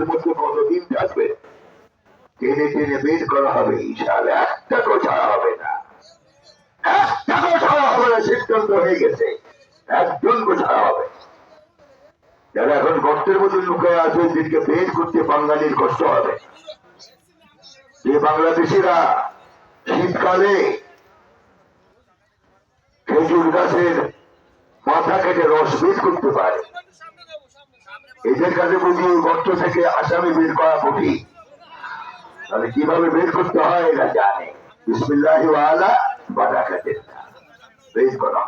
মধ্যে কতদিন থাকবে টেনে টেনে বের করা হবে ইশাল একটা ছাড়া হবে না। একটা ছাড়া হবে না, সিদ্ধান্ত হয়ে গেছে। একজন ছাড়া হবে। যারা এখন মধ্যে লুকায় আছে বের করতে বাঙালির কষ্ট হবে। যে বাংলাদেশিরা শীতকালে খেজুর গাছের মাথা কেটে রস বের করতে পারে এদের কাছে বুঝি গর্ত থেকে আসামি বের করা কঠিন। তাহলে কীভাবে বের করতে হয় এরা জানে। বিসমিল্লাহ আলা বাধা কাটে বের করা।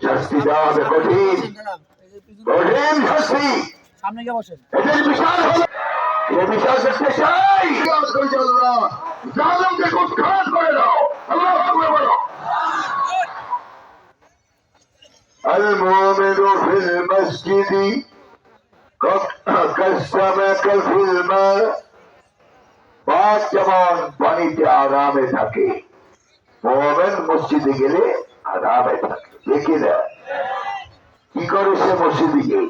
শাস্তি দেওয়া হবে কঠিন। কঠিন শাস্তি। সামনে গিয়ে বসেন। এদের বিশাল এ বিশাল চাই করে দাও আল্লাহ আকবার বলো المؤمن في المسجد كالسمك في الماء পাঁচ যেমন পানিতে আরামে থাকে মোহামেন মসজিদে গেলে আরামে থাকে দেখি না কি করে সে মসজিদে গিয়ে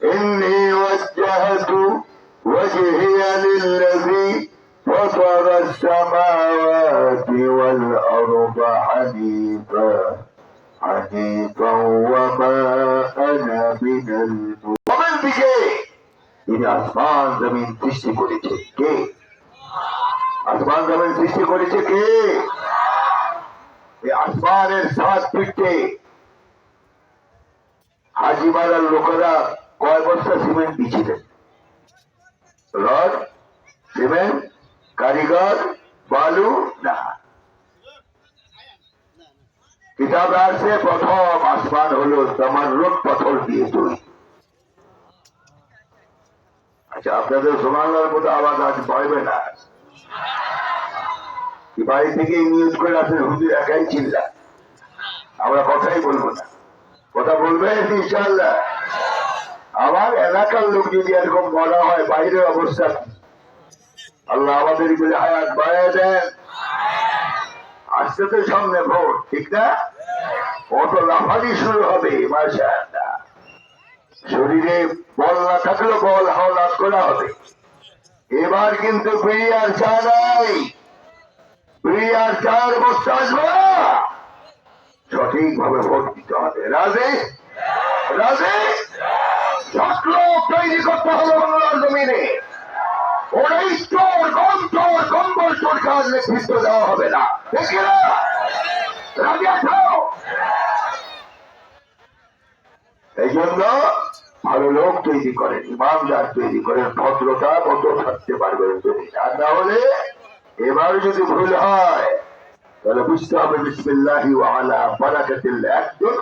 إني وجهت وجهي للذي فطر السماوات والأرض حنيفا দিকে তিনি আসমান জমিন সৃষ্টি করেছে কে? আসমান জমিন সৃষ্টি করেছে কে? আসমানের সাত পিঠে হাজিমারার লোকেরা কয় বস্তা সিমেন্ট দিয়েছিলেন? রড, সিমেন্ট, কারিগর, বালু না কিতাব প্রথম আসমান হলো রোড পাথর দিয়ে তৈরি আচ্ছা আপনাদের সোনালার মতো আওয়াজ আজ পাইবে না। বাড়ি থেকে নিউজ করে আসেন হুজুর একাই চিল্লা। আমরা কথাই বলব না। কথা বলবেন ইনশাল্লাহ আমার এলাকার লোক যদি এরকম বলা হয়, বাইরের অবস্থা আল্লাহ আমাদের হায়াত বাড়ায় দেন। আসতে তো সামনে ভোট, ঠিক না? কত লাফানি শুরু হবে মাসা শরীরে বল না থাকলেও বল হাওলাত করা হবে। এবার কিন্তু প্রিয়ার চা নাই। প্রিয়ার চার বস্তা আসবে। না। সঠিকভাবে ভোট দিতে হবে। রাজে? রাজে? চক্র তৈরি করতে হবে বাংলার জমিনে। স্টোর কন্ট্রোল কম্বল সরকার নেতৃত্ব দেওয়া হবে না। এই জন্য ভালো লোক তৈরি করেন, ইমানদার তৈরি করেন, ভদ্রতা মতো থাকতে পারবেন যদি। আর না এবার যদি ভুল হয়, তাহলে বুঝতে হবে বিসমিল্লাহি ওয়া আলা বারাকাতিল্লাহ একজন